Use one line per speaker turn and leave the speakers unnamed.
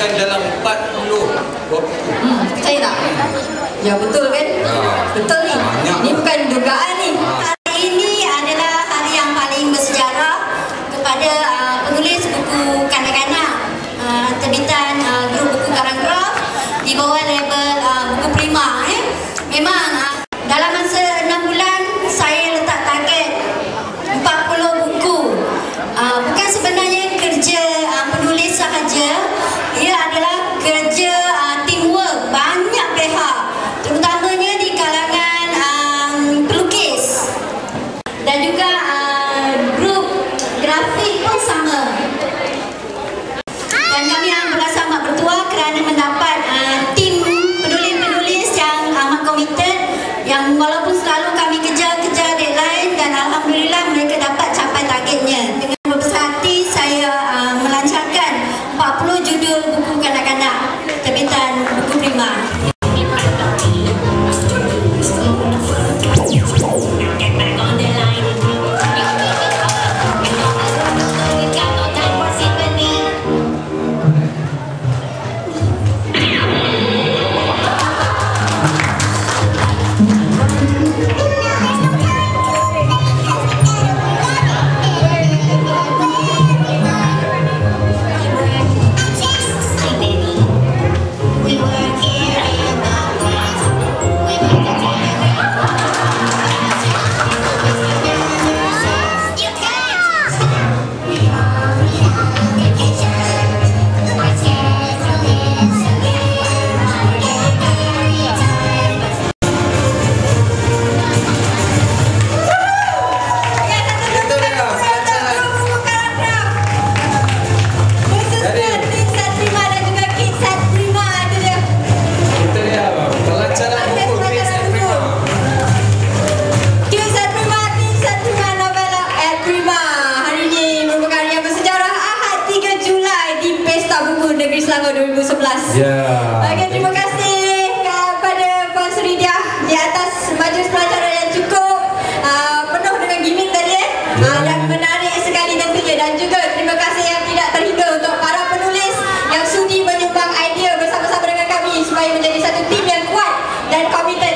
akan dalam 40 waktu.
Hmm, percaya tak?
Ya
betul kan?
Ya.
Betul ni. Banyak. Ini bukan dugaan ni.
Ha. Hari ini adalah hari yang paling bersejarah kepada uh, penulis buku kanak-kanak uh, terbitan uh, grup buku Karang Graf di bawah label uh, buku prima. Eh. Memang uh, dalam masa 6 bulan saya letak target 40 buku. Uh, bukan sebenarnya judul buku kanak-kanak terbitan buku Prima.
tahun 2011
yeah. okay, Terima
kasih kepada Puan Suridia Di atas majlis pelajaran yang cukup uh, Penuh dengan gimmick tadi eh? Ya. yeah. uh, yang menarik sekali tentunya Dan juga terima kasih yang tidak terhingga Untuk para penulis yang sudi menyumbang idea Bersama-sama dengan kami Supaya menjadi satu tim yang kuat dan komited